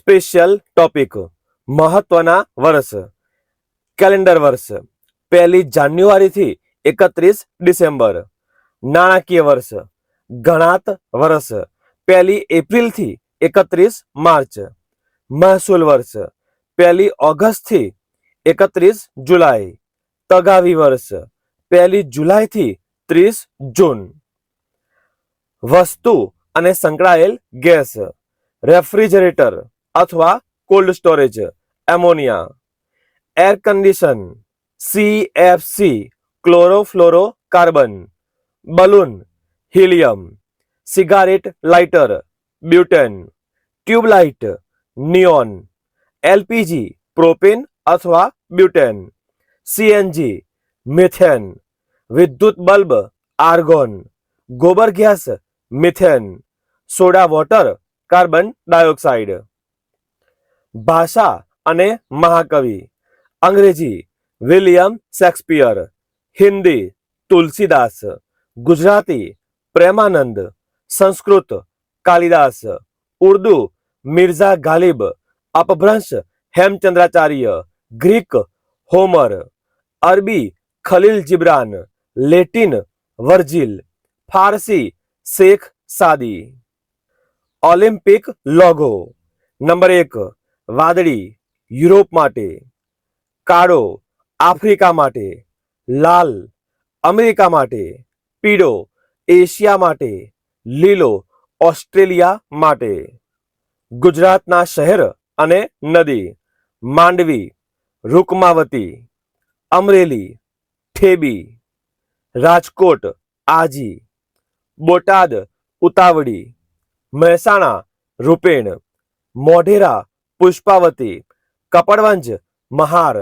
Special topic, મહત્વના વર્ષ, calendar વર્ષ, પહેલી જાન્યુઆરીથી એકત્રીસ ડિસેમ્બર, નાણાકીય વર્ષ, ગણાત વર્ષ, પહેલી એપ્રિલથી એકત્રીસ માર્ચ, મહેસૂલ વર્ષ, પહેલી ઓગસ્ટથી એકત્રીસ જુલાઈ, તગાવી વર્ષ, પહેલી જુલાઈથી ત્રીસ જૂન. વસ્તુ અને સંકળાયેલ ગેસ, રેફ્રિજરેટર અથવા cold storage ammonia air condition CFC chlorofluoro carbon balloon helium cigarette lighter butane tubelight neon LPG propane અથવા બ્યુટેન સીએનજી મિથેન વિદ્યુત બલ્બ આર્ગોન ગોબર gas methane soda water carbon dioxide ભાષા અને મહાકવિ અંગ્રેજી William Shakespeare Hindi Tulsidas Gujarati Premanand Sanskrit Kalidas Urdu Mirza Ghalib Apabhramsha Hemachandracharya Greek Homer અરબી ખલીલ જિબ્રાન Latin વર્જિલ ફારસી શેખ સાદી Olympic logo number એક વાદળી યુરોપ માટે, કાળો આફ્રિકા માટે, લાલ અમેરિકા માટે, પીળો એશિયા માટે, લીલો ઓસ્ટ્રેલિયા માટે. ગુજરાતના શહેર અને નદી, માંડવી, રૂકમાવતી, અમરેલી, ઠેબી, રાજકોટ, આજી, બોટાદ, ઉતાવળી, મહેસાણા, રૂપેણ, મોઢેરા પુષ્પાવતી કપડવંજ મહાર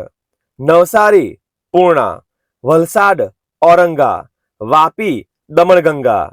નવસારી પૂર્ણા વલસાડ ઔરંગા વાપી દમણગંગા